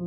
हाय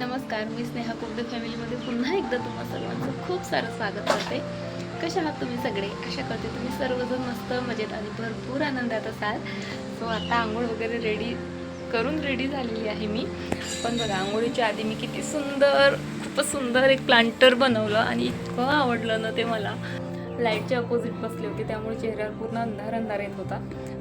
नमस्कार. मी स्नेहा कुर्दे फॅमिलीमध्ये पुन्हा एकदा तुम्हा सर्वांचं खूप सारं स्वागत करते. कशा आहात तुम्ही सगळे आशा करते तुम्ही सर्वजण मस्त मजेत आणि भरपूर आनंदात असाल. सो आता आंघोळ वगैरे रेडी करून रेडी झालेली आहे मी. पण बघा आंघोळीच्या आधी मी किती सुंदर खूपच सुंदर एक प्लांटर बनवलं आणि इतकं आवडलं ना ते मला. लाईटच्या अपोजिट बसले होते त्यामुळे चेहऱ्यावर पूर्ण अंधार अंधार येत होता.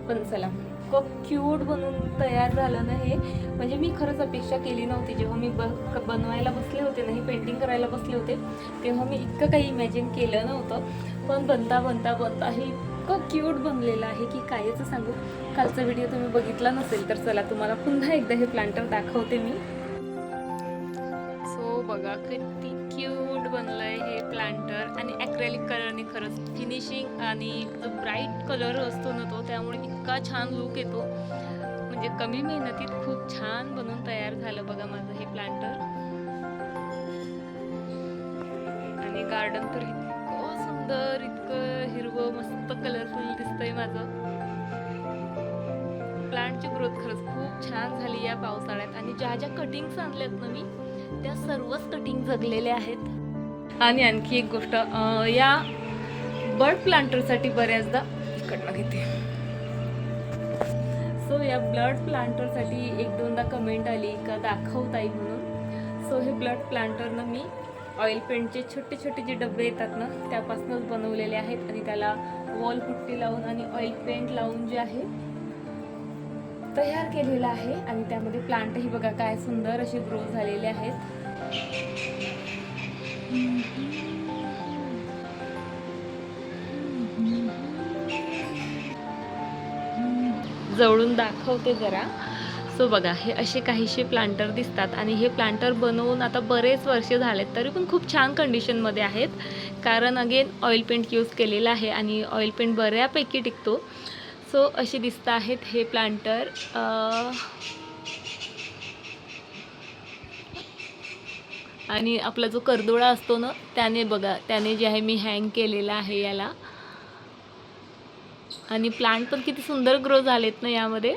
पण चला. इतकं क्यूट बनून तयार झालं ना हे. म्हणजे मी खरंच अपेक्षा केली नव्हती. जेव्हा मी ब बनवायला बसले होते ना हे पेंटिंग करायला बसले होते तेव्हा मी इतकं काही इमॅजिन केलं नव्हतं. पण बनता बनता बनता हे इतकं क्यूट बनलेलं आहे की कायच सांगू. कालचा व्हिडिओ तुम्ही बघितला नसेल तर चला तुम्हाला पुन्हा एकदा हे प्लांटर दाखवते मी. सो बघा किती क्यूट बनलंय हे. प्लांटर आणि ॲक्रेलिक कलरने खरंच फिनिशिंग आणि जो ब्राईट कलर असतो ना तो त्यामुळे इतका छान लुक येतो. म्हणजे कमी मेहनतीत खूप छान बनून तयार झालं बघा माझं हे प्लांटर आणि गार्डन तर इतकं सुंदर इतकं हिरवं मस्त कलरफुल दिसतंय माझं. प्लांटची ग्रोथ खरंच खूप छान झाली या पावसाळ्यात. आणि ज्या ज्या कटिंग्स आणल्यात ना मी त्या सर्वच कटिंग जगलेल्या आहेत. आणि आणखी एक गोष्ट या बर्ड प्लांटरसाठी बऱ्याचदा इकडनं घेते. सो या ब्लड प्लांटरसाठी एक दोनदा कमेंट आली का दाखवताई म्हणून. सो हे ब्लड प्लांटरनं मी ऑइल पेंटचे छोटे छोटे जे डबे येतात ना त्यापासूनच बनवलेले आहेत आणि त्याला वॉल पुट्टी लावून आणि ऑइल पेंट लावून जे आहे तयार केलेलं आहे. आणि त्यामध्ये प्लांटही बघा काय सुंदर असे ग्रो झालेले आहेत. जवळून दाखवते जरा. सो बघा हे असे काहीसे प्लांटर दिसतात आणि हे प्लांटर बनवून आता बरेच वर्ष झालेत तरी पण खूप छान कंडिशनमध्ये आहेत. कारण अगेन ऑइल पेंट यूज केलेला आहे आणि ऑइल पेंट बऱ्यापैकी टिकतो. सो असे दिसत आहेत हे प्लांटर आणि आपला जो करदोळा असतो ना त्याने बघा त्याने जे आहे मी हँग केलेला आहे याला. आणि प्लांट पण किती सुंदर ग्रो झालेत ना यामध्ये.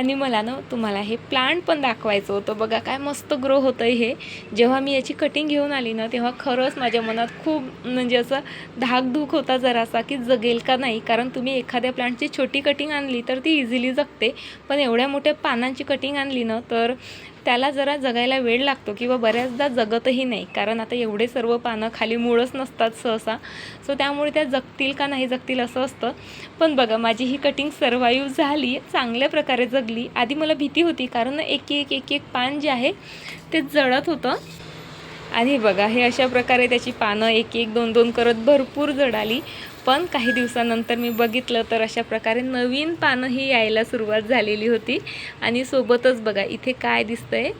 आणि मला ना तुम्हाला हे प्लांट पण दाखवायचं होतं. बघा काय मस्त ग्रो होतं हे. जेव्हा मी याची कटिंग घेऊन आली ना तेव्हा खरंच माझ्या मनात खूप म्हणजे असं धाकधूक होता जरासा की जगेल का नाही. कारण तुम्ही एखाद्या प्लांटची छोटी कटिंग आणली तर ती इझिली जगते. पण एवढ्या मोठ्या पानांची कटिंग आणली ना तर त्याला जरा जगायला वेळ लागतो किंवा बऱ्याचदा जगतही नाही. कारण आता एवढे सर्व पानं खाली मुळच नसतात सहसा. सो त्यामुळे त्या जगतील का नाही जगतील असं असतं. पण बघा माझी ही कटिंग सर्वाईव्ह झाली चांगल्या प्रकारे जगली. आधी मला भीती होती कारण एक एक एक एक पान जे आहे ते जळत होतं. आणि बघा हे अशा प्रकारे त्याची पानं एक एक दोन दोन करत भरपूर जडाली. पण काही दिवसानंतर मी बघितलं तर अशा प्रकारे नवीन पानं ही यायला सुरुवात झालेली होती. आणि सोबतच बघा इथे काय दिसतंय?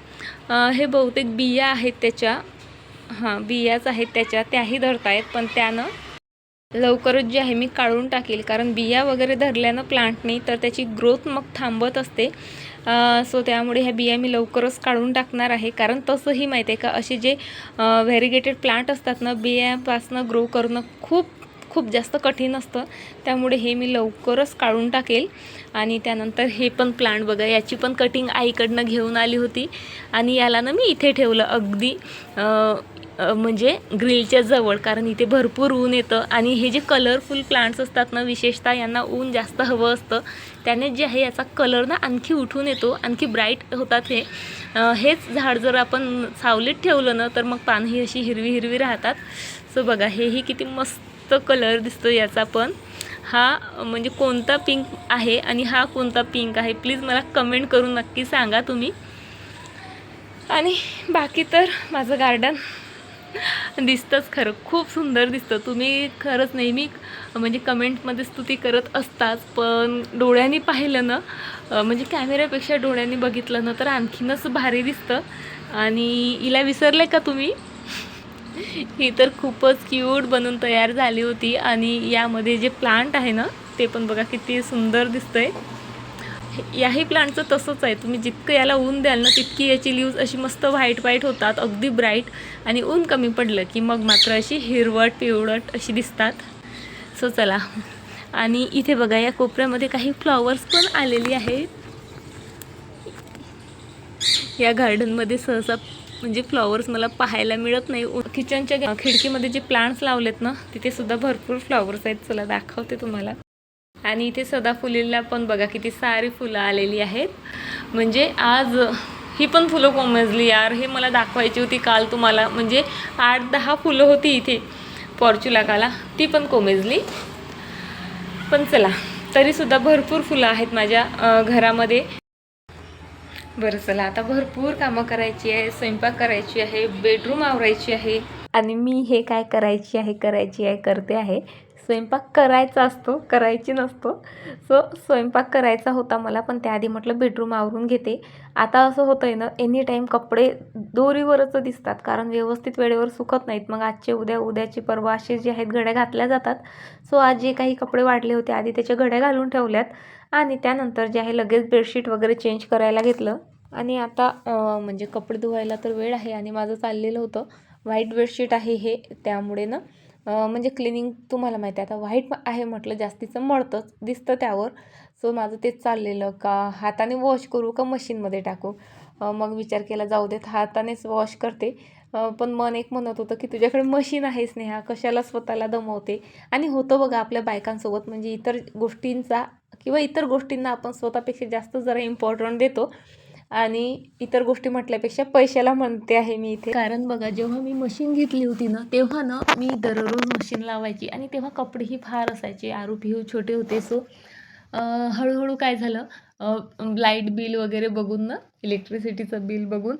हे बहुतेक बिया आहेत त्याच्या. हां बियाच आहेत त्याच्या. त्याही धरतायत पण त्यानं लवकरच जे आहे मी काढून टाकेल. कारण बिया वगैरे धरल्यानं प्लांटनी तर त्याची ग्रोथ मग थांबत असते. सो त्यामुळे ह्या बिया मी लवकरच काढून टाकणार आहे. कारण तसंही माहिती आहे का असे जे व्हेरिगेटेड प्लांट असतात ना बियापासनं ग्रो करणं खूप खूप जास्त कठीण असतं. त्यामुळे हे मी लवकरच काढून टाकेल. आणि त्यानंतर हे पण प्लांट बघा याची पण कटिंग आईकडनं घेऊन आली होती. आणि याला ना मी इथे ठेवलं अगदी म्हणजे ग्रिलच्या जवळ कारण इथे भरपूर ऊन येतं आणि हे जे कलरफुल प्लांट्स असतात ना विशेषतः यांना ऊन जास्त हवं असतं. त्याने जे आहे याचा कलर ना आणखी उठून येतो आणखी ब्राईट होतात हे. हेच झाड जर आपण सावलीत ठेवलं ना तर मग पानही अशी हिरवी हिरवी राहतात. सो बघा हेही किती मस्त कलर दिसतो याचा पण. हा म्हणजे कोणता पिंक आहे आणि हा कोणता पिंक आहे प्लीज मला कमेंट करून नक्की सांगा तुम्ही. आणि बाकी तर माझं गार्डन दिसतंच खरं. खूप सुंदर दिसतं. तुम्ही खरंच नेहमी म्हणजे कमेंटमध्ये स्तुती करत असताच पण डोळ्यांनी पाहिलं ना म्हणजे कॅमेऱ्यापेक्षा डोळ्यांनी बघितलं ना तर आणखीनच भारी दिसतं. आणि हिला विसरले का तुम्ही? ही तर खूपच क्यूट बनून तयार झाली होती. आणि यामध्ये जे प्लांट आहे ना ते पण बघा किती सुंदर दिसतंय. याही प्लांटचं तसंच आहे. तुम्ही जितकं याला ऊन द्याल ना तितकी याची लीव्ज अशी मस्त व्हाईट व्हाईट होतात अगदी ब्राईट आणि ऊन कमी पडलं की मग मात्र अशी हिरवट पिवळट अशी दिसतात. सो चला. आणि इथे बघा या कोपऱ्यामध्ये काही फ्लॉवर्स पण आलेली आहेत. या गार्डनमध्ये सहसा म्हणजे फ्लॉवर्स मला पाहायला मिळत नाही. किचनच्या खिडकीमध्ये जे प्लांट्स लावलेत ना तिथे सुद्धा भरपूर फ्लॉवर्स आहेत. चला दाखवते तुम्हाला. आणि इथे सदाफुलीला पण बघा किती सारी फुलं आलेली आहेत. म्हणजे आज ही पण फुलं कोमेजली यार. हे मला दाखवायची होती काल तुम्हाला. म्हणजे आठ दहा फुलं होती इथे पॉर्च्युलाकाला. ती पण कोमेजली. पण चला तरीसुद्धा भरपूर फुलं आहेत माझ्या घरामध्ये. बरं चला आता भरपूर कामं करायची आहे. स्वयंपाक करायची आहे. बेडरूम आवरायची आहे. आणि मी हे काय करायची आहे करायची आहे करते आहे. स्वयंपाक करायचा असतो करायची नसतो. सो स्वयंपाक करायचा होता मला पण त्याआधी म्हटलं बेडरूम आवरून घेते. आता असं होतं आहे ना एनी टाईम कपडे दोरीवरच दिसतात कारण व्यवस्थित वेळेवर सुकत नाहीत. मग आजचे उद्या उद्याची परवा असे जे आहेत घड्या घातल्या जातात. सो आज जे काही कपडे वाढले होते आधी त्याच्या घड्या घालून ठेवल्यात. आणि त्यानंतर जे आहे लगेच बेडशीट वगैरे चेंज करायला घेतलं. आणि आता म्हणजे कपडे धुवायला तर वेळ आहे आणि माझं चाललेलं होतं. व्हाईट बेडशीट आहे हे त्यामुळे ना म्हणजे क्लिनिंग तुम्हाला माहिती आहे आता व्हाईट आहे म्हटलं जास्तीचं मळतंच दिसतं त्यावर. सो माझं तेच चाललेलं का हाताने वॉश करू का मशीनमध्ये टाकू? मग विचार केला जाऊ देत हातानेच वॉश करते. पण मन एक म्हणत होतं की तुझ्याकडे मशीन आहे स्नेहा कशाला स्वतःला दमवते? आणि होतं बघा आपल्या बायकांसोबत म्हणजे इतर गोष्टींचा किंवा इतर गोष्टींना आपण स्वतःपेक्षा जास्त जरा इम्पॉर्टंट देतो. आणि इतर गोष्टी म्हटल्यापेक्षा पैशाला म्हणते आहे मी इथे. कारण बघा जेव्हा मी मशीन घेतली होती ना तेव्हा ना मी दररोज मशीन लावायची आणि तेव्हा कपडेही फार असायचे. आरोपी हो, छोटे होते सो हळूहळू काय झालं लाइट बिल वगैरे बघून ना इलेक्ट्रिसिटीचं बिल बघून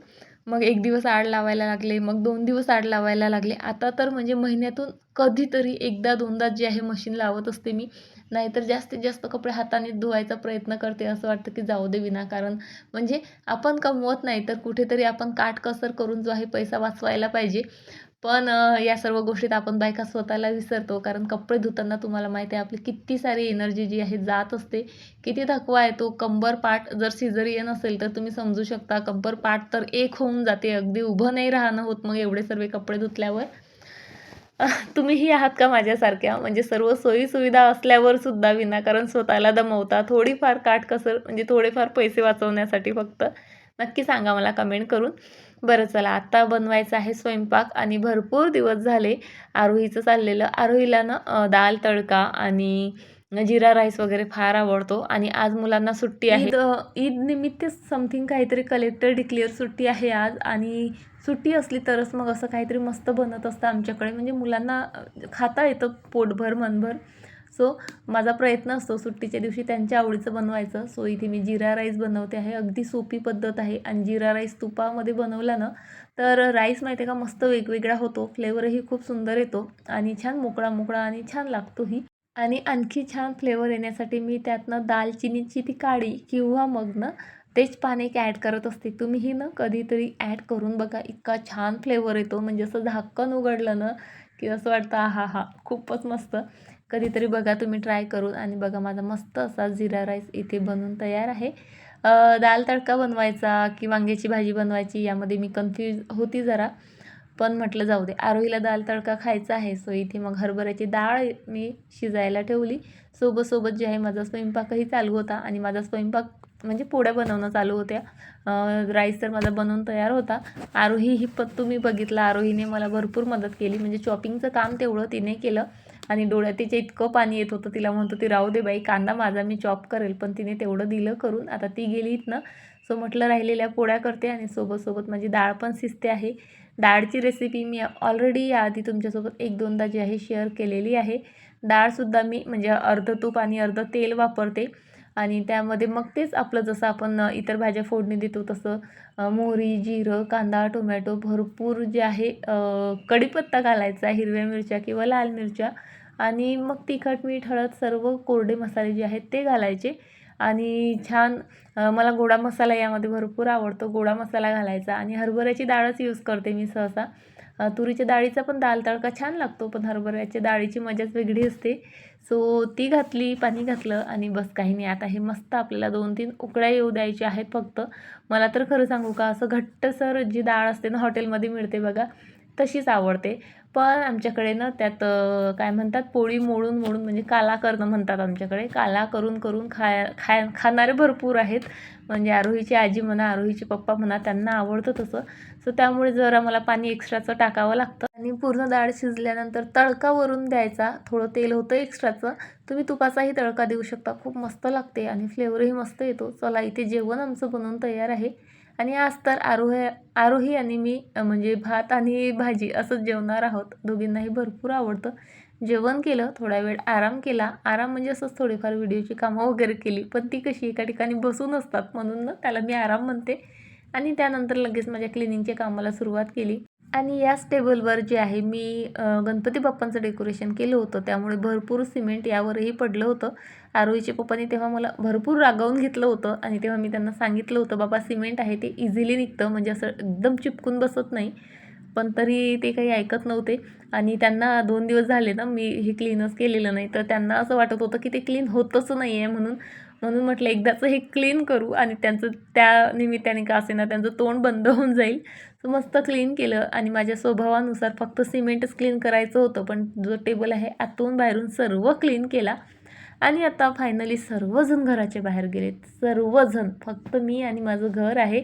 मग एक दिवस आड लावायला लागले मग दोन दिवस आड लावायला लागले. आता तर म्हणजे महिन्यातून कधीतरी एकदा दोनदा जे आहे मशीन लावत असते मी. नाहीतर जास्तीत जास्त कपडे हाताने धुवायचा प्रयत्न करते असं वाटतं की जाऊ दे विनाकारण म्हणजे आपण कमवत नाही तर कुठेतरी आपण काटकसर करून जो आहे पैसा वाचवायला पाहिजे. पण या सर्व गोष्टीत आपण बायका स्वतःला विसरतो. कारण कपडे धुताना तुम्हाला माहिती आहे आपली किती सारी एनर्जी जी आहे जात असते. किती थकवा येतो कंबर पाठ जर सिझरियन असेल तर तुम्ही समजू शकता. कंबर पाठ तर एक होऊन जाते. अगदी उभं नाही राहणं होत मग एवढे सर्व कपडे धुतल्यावर. तुम्हीही आहात का माझ्यासारख्या? म्हणजे सर्व सोयीसुविधा असल्यावर सुद्धा विनाकारण स्वतःला दमवता थोडीफार काटकसर म्हणजे थोडेफार पैसे वाचवण्यासाठी फक्त नक्की सांगा मला कमेंट करून. बरं चला आत्ता बनवायचं आहे स्वयंपाक आणि भरपूर दिवस झाले आरोहीचं चाललेलं. आरोहीला ना दाल तडका आणि जिरा राईस वगैरे फार आवडतो आणि आज मुलांना सुट्टी आहे. ईद अं, निमित्त समथिंग काहीतरी कलेक्टर डिक्लेअर सुट्टी आहे आज आणि सुट्टी असली तरच मग असं काहीतरी मस्त बनत असतं आमच्याकडे. म्हणजे मुलांना खाता येतं पोटभर मनभर. सो माझा प्रयत्न असतो सुट्टीच्या दिवशी त्यांच्या आवडीचं बनवायचं. सो इथे मी जिरा राईस बनवते आहे. अगदी सोपी पद्धत आहे. आणि जिरा राईस तुपामध्ये बनवला ना तर राईस माहिती आहे का मस्त वेगवेगळा होतो. फ्लेवरही खूप सुंदर येतो. आणि छान मोकळा मोकळा आणि छान लागतोही आणि आणखी छान फ्लेवर येण्यासाठी मी त्यातनं दालचिनीची ती काळी किंवा मग ना तेच पाणी एक ॲड करत असते. तुम्हीही ना कधीतरी ॲड करून बघा इतका छान फ्लेवर येतो. म्हणजे असं झाकण उघडलं ना की असं वाटतं हा हा खूपच मस्त. कधीतरी बघा तुम्ही ट्राय करून आणि बघा माझा मस्त असा जिरा राईस इथे बनवून तयार आहे. दाल तडका बनवायचा की वांग्याची भाजी बनवायची यामध्ये मी कन्फ्यूज होती जरा. पण म्हटलं जाऊ दे. आरोहीला दाल तडका खायचा आहे सो इथे मग हरभऱ्याची डाळ मी शिजायला ठेवली. सोबतसोबत जे आहे माझा स्वयंपाकही चालू होता आणि माझा स्वयंपाक म्हणजे पोळ्या बनवणं चालू होत्या. राईस तर माझा बनवून तयार होता. आरोही ही पत्तू तुम्ही बघितला. आरोहीने मला भरपूर मदत केली. म्हणजे चॉपिंगचं काम तेवढं तिने केलं आणि डोळ्यात तिच्या इतकं पाणी येत होतं. तिला म्हणतो ती राहू दे बाई कांदा माझा मी चॉप करेल. पण तिने तेवढं दिलं करून आता ती गेली इथनं. सो म्हटलं राहिलेल्या पोळ्या करते आणि सोबतसोबत माझी डाळ पण शिजते आहे. डाळची रेसिपी मी ऑलरेडी याआधी तुमच्यासोबत एक दोनदा जी आहे शेअर केलेली आहे. डाळसुद्धा मी म्हणजे अर्ध तूप आणि अर्ध तेल वापरते. आणि त्यामध्ये मग तेच आपलं जसं आपण इतर भाज्या फोडणी देतो तसं मोहरी जिरं कांदा टोमॅटो भरपूर जे आहे कढीपत्ता घालायचा हिरव्या मिरच्या किंवा लाल मिरच्या. आणि मग तिखट मीठ हळद सर्व कोरडे मसाले जे आहेत ते घालायचे. आणि छान मला गोडा मसाला यामध्ये भरपूर आवडतो. गोडा मसाला घालायचा आणि हरभऱ्याची डाळच यूज करते मी सहसा. तुरीच्या डाळीचा पण दाल तडका छान लागतो पण हरभऱ्याच्या डाळीची मजाच वेगळी असते. सो ती घातली पाणी घातलं आणि बस काही नाही. आता हे मस्त आपल्याला दोन तीन उकळ्या येऊ द्यायच्या आहेत फक्त. मला तर खरं सांगू का असं घट्टसर जी डाळ असते ना हॉटेलमध्ये मिळते बघा तशीच आवडते. पण आमच्याकडे ना त्यात काय म्हणतात पोळी मोडून मोडून म्हणजे काला करणं म्हणतात आमच्याकडे. काला करून करून खाय खाय खाणारे भरपूर आहेत. म्हणजे आरोहीची आजी म्हणा आरोहीचे पप्पा म्हणा त्यांना आवडतं तसं. सो त्यामुळे जरा मला पाणी एक्स्ट्राचं टाकावं लागतं. आणि पूर्ण डाळ शिजल्यानंतर तडका वरून द्यायचा. थोडं तेल होतं एक्स्ट्राचं. तुम्ही तुपाचाही तडका देऊ शकता. खूप मस्त लागते आणि फ्लेवरही मस्त येतो. चला इथे जेवण आमचं बनवून तयार आहे. आणि आज तर आरोह आरोही आणि मी म्हणजे भात आणि भाजी असंच जेवणार आहोत. दोघींनाही भरपूर आवडतं. जेवण केलं थोडा वेळ आराम केला. आराम म्हणजे असंच थोडीफार व्हिडिओची कामं वगैरे केली पण ती कशी एका ठिकाणी बसून असतात म्हणून ना त्याला मी आराम म्हणते. आणि त्यानंतर लगेच माझ्या क्लिनिंगच्या कामाला सुरुवात केली. आणि याच टेबलवर जे आहे मी गणपती बाप्पांचं डेकोरेशन केलं होतं. त्यामुळे भरपूर सिमेंट यावरही पडलं होतं. आरोहीच्या पप्पांनी तेव्हा मला भरपूर रागावून घेतलं होतं आणि तेव्हा मी त्यांना सांगितलं होतं बाबा सिमेंट आहे ते इझिली निघतं. म्हणजे असं एकदम चिपकून बसत नाही. पण तरी ते काही ऐकत नव्हते. आणि त्यांना दोन दिवस झाले ना मी हे क्लीनच केलेलं नाही. तर त्यांना असं वाटत होतं की ते क्लीन होतच नाही आहे म्हणून म्हणून म्हटलं एकदाचं हे क्लीन करू आणि त्यांचं त्या निमित्ताने का असेना त्यांचं तोंड बंद होऊन जाईल. सो मस्त क्लीन केलं आणि माझ्या स्वभावानुसार फक्त सिमेंटच क्लीन करायचं होतं पण जो टेबल आहे आतून बाहेरून सर्व क्लीन केला आणि आता फायनली सर्वजण घराच्या बाहेर गेलेत. सर्वजण फक्त मी आणि माझं घर आहे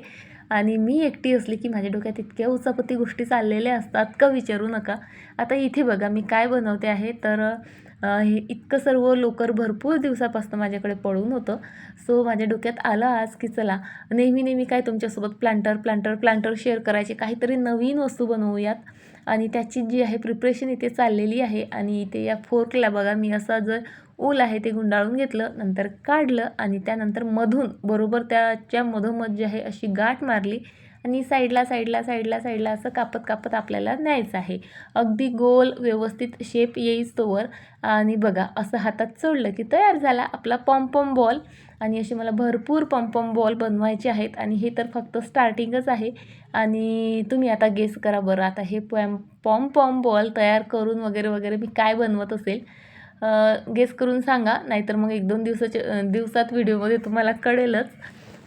आणि मी एकटी असली की माझ्या डोक्यात इतक्या उचापती गोष्टी चाललेल्या असतात का विचारू नका. आता इथे बघा मी काय बनवते आहे तर हे इतकं सर्व लोकर भरपूर दिवसापासून माझ्याकडे पडून होतं. सो माझ्या डोक्यात आलं आज की चला नेहमी नेहमी काय तुमच्यासोबत प्लांटर प्लांटर प्लांटर शेअर करायचे काहीतरी नवीन वस्तू बनवूयात. आणि त्याची जी आहे प्रिपरेशन इथे चाललेली आहे आणि इथे या फोर्कला बघा मी असा जर ऊल आहे ते गुंडाळून घेतलं नंतर काढलं आणि त्यानंतर मधून बरोबर त्याच्या मधोमध जी आहे अशी गाठ मारली आणि साईडला साईडला साईडला साईडला असं कापत कापत आपल्याला न्यायचं आहे. अगदी गोल व्यवस्थित शेप येईल तोवर. आणि बघा असं हातात सोडलं की तयार झाला आपला पॉम्पॉम बॉल आणि असे मला भरपूर पॉम्पॉम बॉल बनवायचे आहेत. आणि हे तर फक्त स्टार्टिंगच आहे. आणि तुम्ही आता गेस करा बरं आता हे पॉम पॉम पॉम बॉल तयार करून वगैरे वगैरे मी काय बनवत असेल? गेस करून सांगा. नाहीतर मग एक दोन दिवसाच्या दिवसात व्हिडिओमध्ये तुम्हाला कळेलच.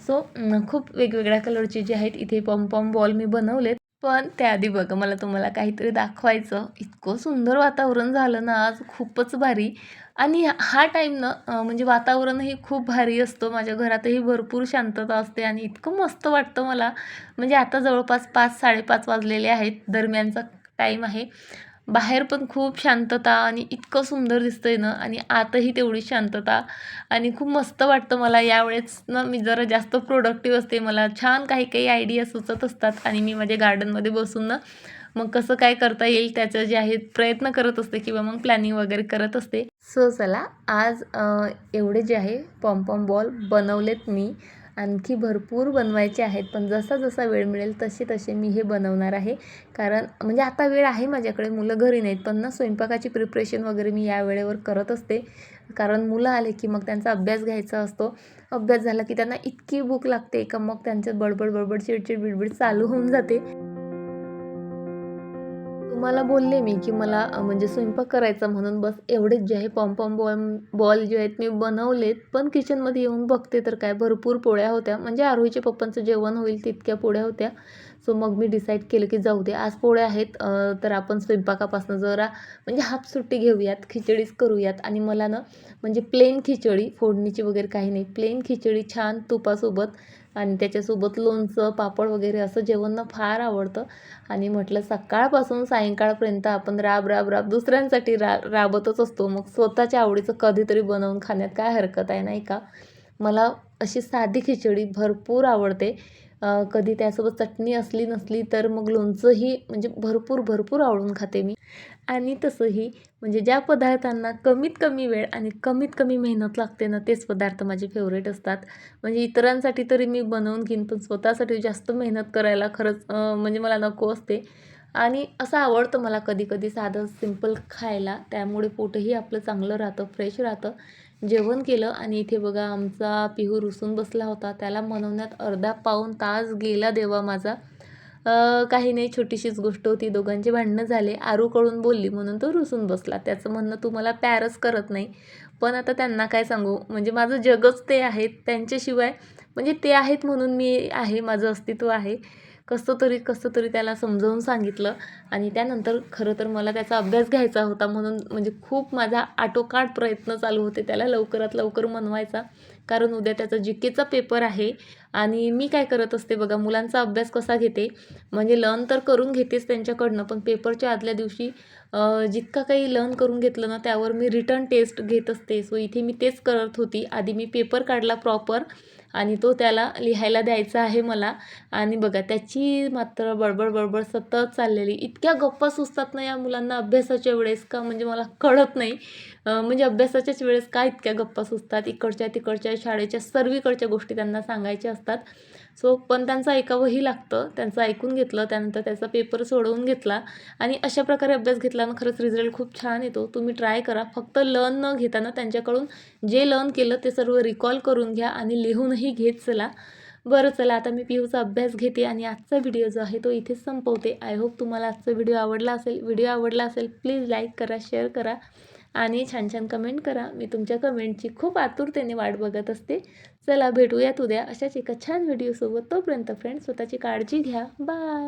सो खूप वेगवेगळ्या कलरचे जे आहेत इथे पॉम पॉम बॉल मी बनवलेत. पण त्याआधी बघा मला तुम्हाला काहीतरी दाखवायचं. इतकं सुंदर वातावरण झालं ना आज खूपच भारी. आणि हा टाईम ना म्हणजे वातावरणही खूप भारी असतं. माझ्या घरातही भरपूर शांतता असते आणि इतकं मस्त वाटतं मला. म्हणजे आता जवळपास पाच साडेपाच वाजलेले आहेत दरम्यानचा टाईम आहे. बाहेर पण खूप शांतता आणि इतकं सुंदर दिसतंय ना आणि आतही तेवढी शांतता. आणि खूप मस्त वाटतं मला यावेळेस ना मी जरा जास्त प्रोडक्टिव्ह असते. मला छान काही काही आयडिया सुचत असतात आणि मी माझ्या गार्डनमध्ये बसून ना मग कसं काय करता येईल त्याचं जे आहे प्रयत्न करत असते किंवा मग प्लॅनिंग वगैरे करत असते. सो चला आज एवढे जे आहे पॉम्पॉम बॉल बनवलेत मी. आणखी भरपूर बनवायचे आहेत. पण जसा जसा वेळ मिळेल तसे तसे मी हे बनवणार आहे. कारण म्हणजे आता वेळ आहे माझ्याकडे मुलं घरी नाहीत. पण ना स्वयंपाकाची प्रिपरेशन वगैरे मी या वेळेवर करत असते. कारण मुलं आले की मग त्यांचा अभ्यास घ्यायचा असतो. अभ्यास झाला की त्यांना इतकी भूक लागते का मग त्यांच्यात बडबड बडबड चिडचिड बिडबिड चालू होऊन जाते. मला बोलले मी की मला म्हणजे स्वयंपाक करायचा म्हणून बस एवढेच जे आहे पॉम्पॉम बॉल बॉल जे आहेत मी बनवलेत पण किचनमध्ये येऊन बघते तर काय भरपूर पोळ्या होत्या. म्हणजे आरोहीच्या पप्पांचं जेवण होईल तितक्या पोळ्या होत्या. सो मग मी डिसाईड केलं की जाऊ दे आज पोळ्या आहेत तर आपण स्वयंपाकापासून जरा म्हणजे हाफ सुट्टी घेऊयात खिचडीच करूयात. आणि मला ना म्हणजे प्लेन खिचडी फोडणीची वगैरे काही नाही प्लेन खिचडी छान तुपासोबत आणि त्याच्यासोबत लोणचं पापड वगैरे असं जेवण ना फार आवडतं. आणि म्हटलं सकाळपासून सायंकाळपर्यंत आपण राब राब राब दुसऱ्यांसाठी रा राबतच असतो. मग स्वतःच्या आवडीचं कधीतरी बनवून खाण्यात काय हरकत आहे नाही का? मला अशी साधी खिचडी भरपूर आवडते. कधी त्यासोबत चटणी असली नसली तर मग लोणचंही म्हणजे भरपूर भरपूर आवडून खाते मी. आणि तसंही म्हणजे ज्या पदार्थांना कमीत कमी वेळ आणि कमीत कमी मेहनत लागते ना तेच पदार्थ माझे फेवरेट असतात. म्हणजे इतरांसाठी तरी मी बनवून घेईन पण स्वतःसाठी जास्त मेहनत करायला खरंच म्हणजे मला नको असते. आणि असं आवडतं मला कधी कधी साधं सिंपल खायला. त्यामुळे पोटही आपलं चांगलं राहतं फ्रेश राहतं. जेवण केलं आणि इथे बघा आमचा पिहू रुसून बसला होता. त्याला मनवण्यात अर्धा पाऊन तास गेला देवा माझा. काही नाही छोटीशीच गोष्ट होती. दोघांचे भांडणं झाले. आरूकडून बोलली म्हणून तो रुसून बसला. त्याचं म्हणणं तू मला प्यारच करत नाही. पण आता त्यांना काय सांगू? म्हणजे माझं जगच ते आहेत. त्यांच्याशिवाय म्हणजे ते आहेत म्हणून मी आहे माझं अस्तित्व आहे. कसं तरी कसं तरी त्याला समजावून सांगितलं आणि त्यानंतर खरं तर मला त्याचा अभ्यास घ्यायचा होता म्हणून म्हणजे खूप माझा आटोकाट प्रयत्न चालू होते त्याला लवकरात लवकर मनवायचा. कारण उद्या त्याचा जी केचा पेपर आहे आणि मी काय करत असते बघा मुलांचा अभ्यास कसा घेते? म्हणजे लर्न तर करून घेतेच त्यांच्याकडनं पण पेपरच्या आदल्या दिवशी जितका काही लर्न करून घेतलं ना त्यावर मी रिटर्न टेस्ट घेत असते. सो इथे मी तेच करत होती. आधी मी पेपर काढला प्रॉपर. आणि तो त्याला लिहायला द्यायचा आहे मला. आणि बघा त्याची मात्र बडबड बडबड सतत चाललेली. इतक्या गप्पा सुचतात ना या मुलांना अभ्यासाच्या वेळेस का? म्हणजे मला कळत नाही. म्हणजे अभ्यासाच्याच वेळेस का इतक्या गप्पा सुचतात? इकडच्या तिकडच्या शाळेच्या सर्वीकडच्या गोष्टी त्यांना सांगायच्या असतात. सो पण त्यांचं ऐकावंही लागतं. त्यांचं ऐकून घेतलं त्यानंतर त्याचा पेपर सोडवून घेतला. आणि अशा प्रकारे अभ्यास घेतला ना खरंच रिझल्ट खूप छान येतो. तुम्ही ट्राय करा. फक्त लर्न न घेताना त्यांच्याकडून जे लर्न केलं ते सर्व रिकॉल करून घ्या आणि लिहूनही घेत चला. बरं चला आता मी पिहूचा अभ्यास घेते आणि आजचा व्हिडिओ जो आहे तो इथेच संपवते. आय होप तुम्हाला आजचा व्हिडिओ आवडला असेल. व्हिडिओ आवडला असेल प्लीज लाईक करा शेअर करा. आणि छान छान कमेंट करा. मी तुमच्या कमेंटची खूप आतुरतेने वाट बघत असते. चला भेटूयात उद्या अशाच एका छान व्हिडिओसोबत तोपर्यंत फ्रेंड्स स्वतःची काळजी घ्या. बाय